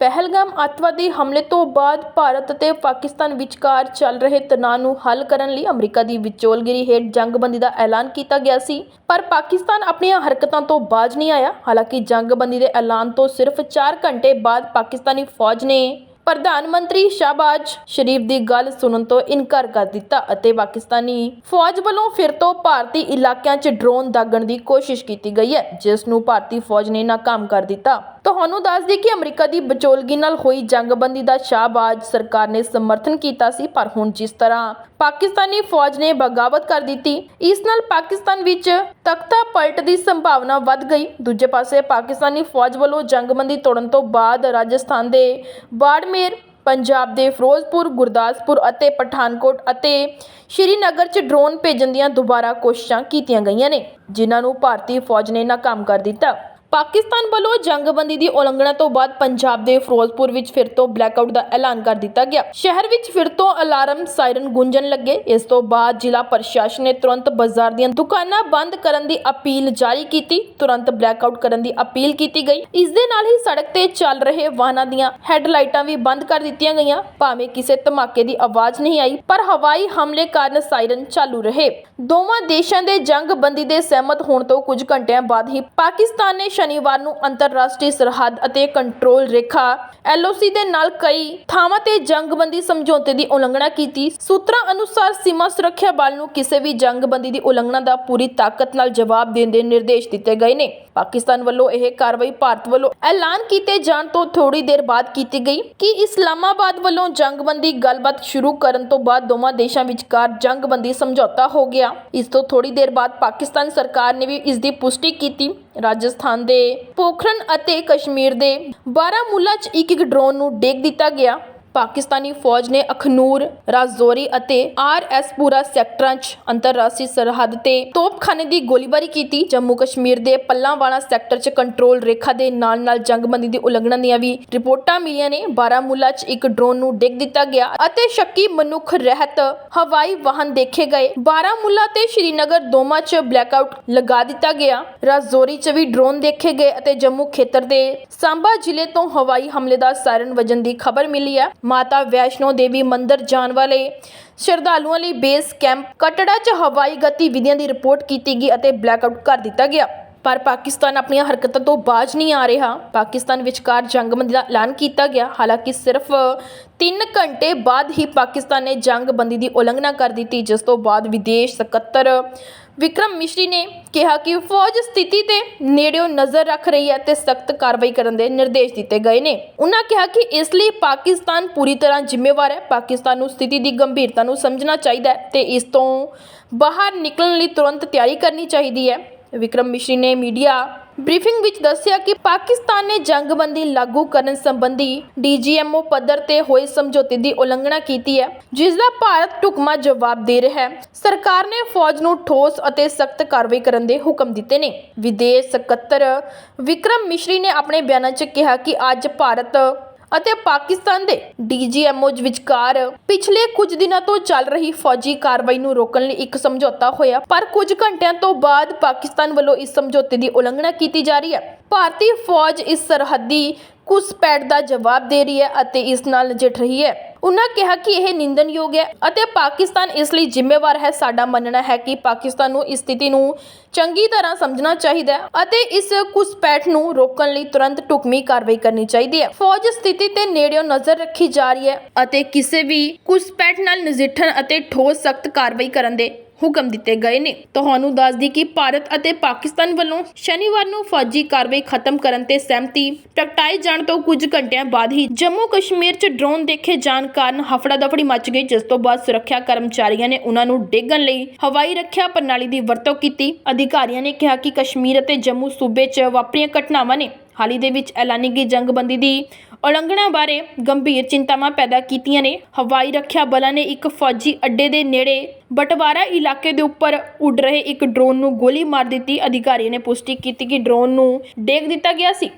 ਪਹਿਲਗਾਮ ਅੱਤਵਾਦੀ ਹਮਲੇ ਤੋਂ ਬਾਅਦ ਭਾਰਤ ਅਤੇ ਪਾਕਿਸਤਾਨ ਵਿਚਕਾਰ ਚੱਲ ਰਹੇ ਤਣਾਅ ਨੂੰ ਹੱਲ ਕਰਨ ਲਈ ਅਮਰੀਕਾ ਦੀ ਵਿਚੋਲਗਿਰੀ ਹੇਠ ਜੰਗਬੰਦੀ ਦਾ ਐਲਾਨ ਕੀਤਾ ਗਿਆ ਸੀ, ਪਰ ਪਾਕਿਸਤਾਨ ਆਪਣੀਆਂ ਹਰਕਤਾਂ ਤੋਂ ਬਾਜ਼ ਨਹੀਂ ਆਇਆ। ਹਾਲਾਂਕਿ ਜੰਗਬੰਦੀ ਦੇ ਐਲਾਨ ਤੋਂ ਸਿਰਫ 4 ਘੰਟੇ ਬਾਅਦ ਪਾਕਿਸਤਾਨੀ ਫੌਜ ਨੇ ਪ੍ਰਧਾਨ ਮੰਤਰੀ ਸ਼ਾਹਬਾਜ਼ ਸ਼ਰੀਫ ਦੀ ਗੱਲ ਸੁਣਨ ਤੋਂ ਇਨਕਾਰ ਕਰ ਦਿੱਤਾ ਅਤੇ ਪਾਕਿਸਤਾਨੀ ਫੌਜ ਵੱਲੋਂ ਫਿਰ ਤੋਂ ਭਾਰਤੀ ਇਲਾਕਿਆਂ 'ਚ ਡਰੋਨ ਦਾਗਣ ਦੀ ਕੋਸ਼ਿਸ਼ ਕੀਤੀ ਗਈ ਹੈ, ਜਿਸ ਨੂੰ ਭਾਰਤੀ ਫੌਜ ਨੇ ਨਾਕਾਮ ਕਰ ਦਿੱਤਾ। ਤੁਹਾਨੂੰ ਦੱਸ ਦਈਏ ਕਿ ਅਮਰੀਕਾ ਦੀ ਬਚੋਲਗੀ ਨਾਲ ਹੋਈ ਜੰਗਬੰਦੀ ਦਾ ਸ਼ਾਹਬਾਜ਼ ਸਰਕਾਰ ਨੇ ਸਮਰਥਨ ਕੀਤਾ ਸੀ, ਪਰ ਹੁਣ ਜਿਸ ਤਰ੍ਹਾਂ ਪਾਕਿਸਤਾਨੀ ਫੌਜ ਨੇ ਬਗਾਵਤ ਕਰ ਦਿੱਤੀ, ਇਸ ਨਾਲ ਪਾਕਿਸਤਾਨ ਵਿੱਚ ਤਖਤਾ ਪਲਟ ਦੀ ਸੰਭਾਵਨਾ ਵੱਧ ਗਈ। ਦੂਜੇ ਪਾਸੇ ਪਾਕਿਸਤਾਨੀ ਫੌਜ ਵੱਲੋਂ ਜੰਗਬੰਦੀ ਤੋੜਨ ਤੋਂ ਬਾਅਦ ਰਾਜਸਥਾਨ ਦੇ ਬਾੜਮੇਰ, ਪੰਜਾਬ ਦੇ ਫਿਰੋਜ਼ਪੁਰ, ਗੁਰਦਾਸਪੁਰ ਅਤੇ ਪਠਾਨਕੋਟ ਅਤੇ ਸ਼੍ਰੀਨਗਰ 'ਚ ਡਰੋਨ ਭੇਜਣ ਦੀਆਂ ਦੁਬਾਰਾ ਕੋਸ਼ਿਸ਼ਾਂ ਕੀਤੀਆਂ ਗਈਆਂ ਨੇ, ਜਿਨ੍ਹਾਂ ਨੂੰ ਭਾਰਤੀ ਫੌਜ ਨੇ ਨਾਕਾਮ ਕਰ ਦਿੱਤਾ। ਪਾਕਿਸਤਾਨ ਵੱਲੋਂ ਜੰਗਬੰਦੀ ਦੀ ਉਲੰਘਣਾ ਤੋਂ ਬਾਅਦ ਪੰਜਾਬ ਦੇ ਫਿਰੋਜ਼ਪੁਰ ਵਿੱਚ ਫਿਰ ਤੋਂ ਬਲੈਕਆਊਟ ਦਾ ਐਲਾਨ ਕਰ ਦਿੱਤਾ ਗਿਆ। ਸ਼ਹਿਰ ਵਿੱਚ ਫਿਰ ਤੋਂ ਅਲਾਰਮ ਸਾਇਰਨ ਗੂੰਜਣ ਲੱਗੇ। ਇਸ ਤੋਂ ਬਾਅਦ ਜ਼ਿਲ੍ਹਾ ਪ੍ਰਸ਼ਾਸਨ ਨੇ ਤੁਰੰਤ ਬਾਜ਼ਾਰ ਦੀਆਂ ਦੁਕਾਨਾਂ ਬੰਦ ਕਰਨ ਦੀ ਅਪੀਲ ਜਾਰੀ ਕੀਤੀ। ਤੁਰੰਤ ਬਲੈਕਆਊਟ ਕਰਨ ਦੀ ਅਪੀਲ ਕੀਤੀ ਗਈ। ਇਸ ਦੇ ਨਾਲ ਹੀ ਸੜਕ ਤੇ ਚੱਲ ਰਹੇ ਵਾਹਨਾਂ ਦੀਆਂ ਹੈਡਲਾਈਟਾਂ ਵੀ ਬੰਦ ਕਰ ਦਿੱਤੀਆਂ ਗਈਆਂ। ਭਾਵੇਂ ਕਿਸੇ ਧਮਾਕੇ ਦੀ ਆਵਾਜ਼ ਨਹੀਂ ਆਈ, ਪਰ ਹਵਾਈ ਹਮਲੇ ਕਾਰਨ ਸਾਇਰਨ ਚਾਲੂ ਰਹੇ। ਦੋਵਾਂ ਦੇਸ਼ਾਂ ਦੇ ਜੰਗਬੰਦੀ ਦੇ ਸਹਿਮਤ ਹੋਣ ਤੋਂ ਕੁਝ ਘੰਟਿਆਂ ਬਾਅਦ ਹੀ ਪਾਕਿਸਤਾਨ ਨੇ ਸ਼ਨੀਵਾਰ ਨੂੰ ਅੰਤਰਰਾਸ਼ਟਰੀ ਸਰਹੱਦ ਅਤੇ ਕੰਟਰੋਲ ਰੇਖਾ ਐਲਓਸੀ ਦੇ ਨਾਲ ਕਈ ਥਾਵਾਂ ਤੇ ਜੰਗਬੰਦੀ ਸਮਝੌਤੇ ਦੀ ਉਲੰਘਣਾ ਕੀਤੀ। ਸੂਤਰਾਂ ਅਨੁਸਾਰ ਸੀਮਾ ਸੁਰੱਖਿਆ ਬਲ ਨੂੰ ਕਿਸੇ ਵੀ ਜੰਗਬੰਦੀ ਦੀ ਉਲੰਘਣਾ ਦਾ ਪੂਰੀ ਤਾਕਤ ਨਾਲ ਜਵਾਬ ਦੇਣ ਦੇ ਨਿਰਦੇਸ਼ ਦਿੱਤੇ ਗਏ ਨੇ। ਪਾਕਿਸਤਾਨ ਵੱਲੋਂ ਇਹ ਕਾਰਵਾਈ ਭਾਰਤ ਵੱਲੋਂ ਐਲਾਨ ਕੀਤੇ ਜਾਣ ਤੋਂ ਥੋੜੀ ਦੇਰ ਬਾਅਦ ਕੀਤੀ ਗਈ ਕਿ ਇਸਲਾਮਾਬਾਦ ਵੱਲੋਂ ਜੰਗਬੰਦੀ ਗੱਲਬਾਤ ਸ਼ੁਰੂ ਕਰਨ ਤੋਂ ਬਾਅਦ ਦੋਵਾਂ ਦੇਸ਼ਾਂ ਵਿਚਕਾਰ ਜੰਗਬੰਦੀ ਸਮਝੌਤਾ ਹੋ ਗਿਆ। ਇਸ ਤੋਂ ਥੋੜੀ ਦੇਰ ਬਾਅਦ ਪਾਕਿਸਤਾਨ ਸਰਕਾਰ ਨੇ ਵੀ ਇਸ ਦੀ ਪੁਸ਼ਟੀ ਕੀਤੀ। ਰਾਜਸਥਾਨ ਦੇ ਪੋਖਰਨ ਅਤੇ ਕਸ਼ਮੀਰ ਦੇ ਬਾਰਾਮੂਲਾ 'ਚ ਇੱਕ ਇੱਕ ਡਰੋਨ ਨੂੰ ਡੇਗ ਦਿੱਤਾ ਗਿਆ। ਪਾਕਿਸਤਾਨੀ ਫੌਜ ਨੇ ਅਖਨੂਰ, ਰਾਜੌਰੀ ਅਤੇ ਆਰਐਸ ਪੂਰਾ ਸੈਕਟਰਾਂ 'ਚ ਅੰਤਰਰਾਸ਼ਟਰੀ ਸਰਹੱਦ ਤੇ ਤੋਪਖਾਨੇ ਦੀ ਗੋਲੀਬਾਰੀ ਕੀਤੀ। ਜੰਮੂ ਕਸ਼ਮੀਰ ਦੇ ਪੱਲਾਂਵਾਲਾ ਸੈਕਟਰ 'ਚ ਕੰਟਰੋਲ ਰੇਖਾ ਦੇ ਨਾਲ-ਨਾਲ ਜੰਗਬੰਦੀ ਦੀ ਉਲੰਘਣਾ ਦੀਆਂ ਵੀ ਰਿਪੋਰਟਾਂ ਮਿਲੀਆਂ ਨੇ। ਬਾਰਾਮੂਲਾ 'ਚ ਇੱਕ ਡਰੋਨ ਨੂੰ ਡਿੱਗ ਦਿੱਤਾ ਗਿਆ ਅਤੇ ਸ਼ੱਕੀ ਮਨੁੱਖ ਰਹਿਤ ਹਵਾਈ ਵਾਹਨ ਦੇਖੇ ਗਏ। ਬਾਰਾਮੂਲਾ ਤੇ ਸ਼੍ਰੀਨਗਰ ਦੋਵਾਂ 'ਚ ਬਲੈਕਆਊਟ ਲਗਾ ਦਿੱਤਾ ਗਿਆ। ਰਾਜੌਰੀ 'ਚ ਵੀ ਡਰੋਨ ਦੇਖੇ ਗਏ ਅਤੇ ਜੰਮੂ ਖੇਤਰ ਦੇ ਸਾਂਬਾ ਜ਼ਿਲ੍ਹੇ ਤੋਂ ਹਵਾਈ ਹਮਲੇ ਦਾ ਸਾਇਰਨ ਵਜਣ ਦੀ ਖਬਰ ਮਿਲੀ ਹੈ। ਮਾਤਾ ਵੈਸ਼ਨੋ ਦੇਵੀ ਮੰਦਿਰ ਜਾਣ ਵਾਲੇ ਸ਼ਰਧਾਲੂਆਂ ਲਈ ਬੇਸ ਕੈਂਪ ਕਟੜਾ 'ਚ ਹਵਾਈ ਗਤੀਵਿਧੀਆਂ ਦੀ ਰਿਪੋਰਟ ਕੀਤੀ ਗਈ ਅਤੇ ਬਲੈਕਆਊਟ ਕਰ ਦਿੱਤਾ ਗਿਆ। ਪਰ ਪਾਕਿਸਤਾਨ ਆਪਣੀਆਂ ਹਰਕਤਾਂ ਤੋਂ ਬਾਜ਼ ਨਹੀਂ ਆ ਰਿਹਾ। ਪਾਕਿਸਤਾਨ ਵਿਚਕਾਰ ਜੰਗਬੰਦੀ ਦਾ ਐਲਾਨ ਕੀਤਾ ਗਿਆ। ਹਾਲਾਂਕਿ ਸਿਰਫ 3 ਘੰਟੇ ਬਾਅਦ ਹੀ ਪਾਕਿਸਤਾਨ ਨੇ ਜੰਗਬੰਦੀ ਦੀ ਉਲੰਘਣਾ ਕਰ ਦਿੱਤੀ, ਜਿਸ ਤੋਂ ਬਾਅਦ ਵਿਦੇਸ਼ ਸਕੱਤਰ ਵਿਕਰਮ ਮਿਸ਼ਰੀ ਨੇ ਕਿਹਾ ਕਿ ਫੌਜ ਸਥਿਤੀ ਤੇ ਨੇੜਿਓਂ ਨਜ਼ਰ ਰੱਖ ਰਹੀ ਹੈ ਤੇ ਸਖਤ ਕਾਰਵਾਈ ਕਰਨ ਦੇ ਨਿਰਦੇਸ਼ ਦਿੱਤੇ ਗਏ ਨੇ। ਉਹਨਾਂ ਕਿਹਾ ਕਿ ਇਸ ਲਈ ਪਾਕਿਸਤਾਨ ਪੂਰੀ ਤਰ੍ਹਾਂ ਜ਼ਿੰਮੇਵਾਰ ਹੈ। ਪਾਕਿਸਤਾਨ ਨੂੰ ਸਥਿਤੀ ਦੀ ਗੰਭੀਰਤਾ ਨੂੰ ਸਮਝਣਾ ਚਾਹੀਦਾ ਹੈ ਤੇ ਇਸ ਤੋਂ ਬਾਹਰ ਨਿਕਲਣ ਲਈ ਤੁਰੰਤ ਤਿਆਰੀ ਕਰਨੀ ਚਾਹੀਦੀ ਹੈ। ਵਿਕਰਮ ਮਿਸ਼ਰੀ ਨੇ ਮੀਡੀਆ ਬਰੀਫਿੰਗ ਵਿੱਚ ਦੱਸਿਆ ਕਿ ਪਾਕਿਸਤਾਨ ਨੇ ਜੰਗਬੰਦੀ ਲਾਗੂ ਕਰਨ ਸੰਬੰਧੀ ਡੀਜੀਐਮਓ ਪੱਧਰ ਤੇ ਹੋਏ ਸਮਝੌਤੇ ਦੀ ਉਲੰਘਣਾ ਕੀਤੀ ਹੈ, ਜਿਸ ਦਾ ਭਾਰਤ ਢੁਕਮਾ ਜਵਾਬ ਦੇ ਰਿਹਾ ਹੈ। ਸਰਕਾਰ ਨੇ ਫੌਜ ਨੂੰ ਠੋਸ ਅਤੇ ਸਖਤ ਕਾਰਵਾਈ ਕਰਨ ਦੇ ਹੁਕਮ ਦਿੱਤੇ ਨੇ। ਵਿਦੇਸ਼ ਸਕੱਤਰ ਵਿਕਰਮ ਮਿਸ਼ਰੀ ਨੇ ਆਪਣੇ ਬਿਆਨਾਂ 'ਚ ਕਿਹਾ ਕਿ ਅੱਜ ਭਾਰਤ ਅਤੇ ਪਾਕਿਸਤਾਨ ਦੇ ਡੀਜੀਐਮਓ ਵਿਚਕਾਰ ਪਿਛਲੇ ਕੁਝ ਦਿਨਾਂ ਤੋਂ ਚੱਲ ਰਹੀ ਫੌਜੀ ਕਾਰਵਾਈ ਨੂੰ ਰੋਕਣ ਲਈ ਇੱਕ ਸਮਝੌਤਾ ਹੋਇਆ। ਪਰ ਕੁਝ ਘੰਟਿਆਂ ਤੋਂ ਬਾਅਦ ਪਾਕਿਸਤਾਨ ਵੱਲੋਂ ਇਸ ਸਮਝੌਤੇ ਦੀ ਉਲੰਘਣਾ ਕੀਤੀ ਜਾ ਰਹੀ ਹੈ। ਭਾਰਤੀ ਫੌਜ ਇਸ ਸਰਹੱਦੀ ਘੁਸਪੈਠ ਦਾ ਜਵਾਬ ਦੇ ਰਹੀ ਹੈ ਅਤੇ ਇਸ ਨਾਲ ਨਜਿੱਠ ਰਹੀ ਹੈ। ਉਨ੍ਹਾਂ ਕਿਹਾ ਕਿ ਇਹ ਨਿੰਦਨਯੋਗ ਹੈ ਅਤੇ ਪਾਕਿਸਤਾਨ ਇਸ ਲਈ ਜ਼ਿੰਮੇਵਾਰ ਹੈ। ਸਾਡਾ ਮੰਨਣਾ ਹੈ ਕਿ ਪਾਕਿਸਤਾਨ ਨੂੰ ਇਸ ਸਥਿਤੀ ਨੂੰ ਚੰਗੀ ਤਰ੍ਹਾਂ ਸਮਝਣਾ ਚਾਹੀਦਾ ਹੈ ਅਤੇ ਇਸ ਘੁਸਪੈਠ ਨੂੰ ਰੋਕਣ ਲਈ ਤੁਰੰਤ ਢੁਕਵੀਂ ਕਾਰਵਾਈ ਕਰਨੀ ਚਾਹੀਦੀ ਹੈ। ਫੌਜ ਸਥਿਤੀ ਤੇ ਨੇੜਿਓਂ ਨਜ਼ਰ ਰੱਖੀ ਜਾ ਰਹੀ ਹੈ ਅਤੇ ਕਿਸੇ ਵੀ ਘੁਸਪੈਠ ਨਾਲ ਨਜਿੱਠਣ ਅਤੇ ਠੋਸ ਸਖਤ ਕਾਰਵਾਈ ਕਰਨ ਦੇ ਹੁਕਮ ਦਿੱਤੇ ਗਏ ਨੇ। ਤੁਹਾਨੂੰ ਦੱਸ ਦੀ ਕਿ ਭਾਰਤ ਅਤੇ ਪਾਕਿਸਤਾਨ ਵੱਲੋਂ ਸ਼ਨੀਵਾਰ ਨੂੰ ਫੌਜੀ ਕਾਰਵਾਈ ਖਤਮ ਕਰਨ ਤੇ ਸਹਿਮਤੀ। ਪ੍ਰਗਟਾਏ ਜਾਣ ਤੋਂ ਕੁਝ ਘੰਟਿਆਂ ਬਾਅਦ ਹੀ ਜੰਮੂ ਕਸ਼ਮੀਰ 'ਚ ਡਰੋਨ ਦੇਖੇ ਜਾਣ ਕਾਰਨ ਹਫੜਾ ਦਫੜੀ ਮਚ ਗਈ, ਜਿਸ ਤੋਂ ਬਾਅਦ ਸੁਰੱਖਿਆ ਕਰਮਚਾਰੀਆਂ ਨੇ ਉਹਨਾਂ ਨੂੰ ਡੇਗਣ ਲਈ ਹਵਾਈ ਰੱਖਿਆ ਪ੍ਰਣਾਲੀ ਦੀ ਵਰਤੋਂ ਕੀਤੀ। ਅਧਿਕਾਰੀਆਂ ਨੇ ਕਿਹਾ ਕਿ ਕਸ਼ਮੀਰ ਅਤੇ ਜੰਮੂ ਸੂਬੇ 'ਚ ਵਾਪਰੀਆਂ ਘਟਨਾਵਾਂ ਨੇ। ਹਾਲ ਹੀ ਦੇ ਵਿੱਚ ਐਲਾਨੀ ਗਈ ਜੰਗਬੰਦੀ ਦੀ ਉਲੰਘਣਾ ਬਾਰੇ ਗੰਭੀਰ ਚਿੰਤਾਵਾਂ ਪੈਦਾ ਕੀਤੀਆਂ ਨੇ। ਹਵਾਈ ਰੱਖਿਆ ਬਲਾਂ ਨੇ ਇੱਕ ਫੌਜੀ ਅੱਡੇ ਦੇ ਨੇੜੇ ਬਟਵਾਰਾ ਇਲਾਕੇ ਦੇ ਉੱਪਰ ਉੱਡ ਰਹੇ ਇੱਕ ਡਰੋਨ ਨੂੰ ਗੋਲੀ ਮਾਰ ਦਿੱਤੀ। ਅਧਿਕਾਰੀ ਨੇ ਪੁਸ਼ਟੀ ਕੀਤੀ ਕਿ ਡਰੋਨ ਨੂੰ ਡੇਗ ਦਿੱਤਾ ਗਿਆ ਸੀ।